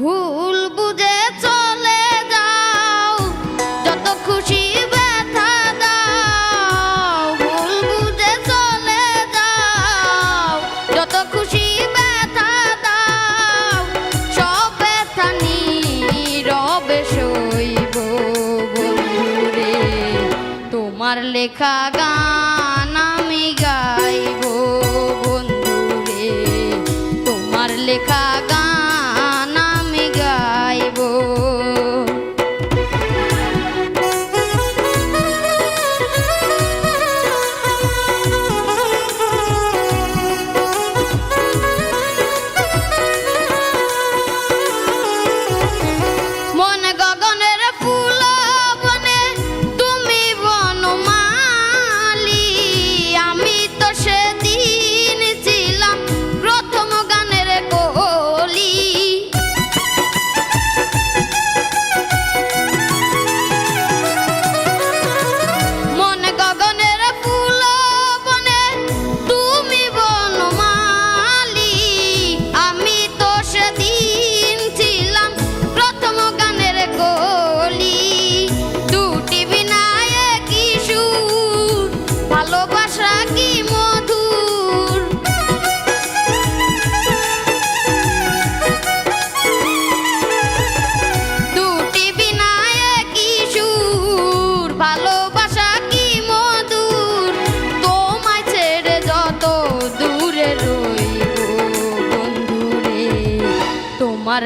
ভুল বুঝে চলে যাও। যত খুশি ব্যথা দাও। ভুল বুঝে চলে যাও। যত খুশি ব্যথা দাও। সব ব্যথা নীরবে সইব তোমার লেখা গান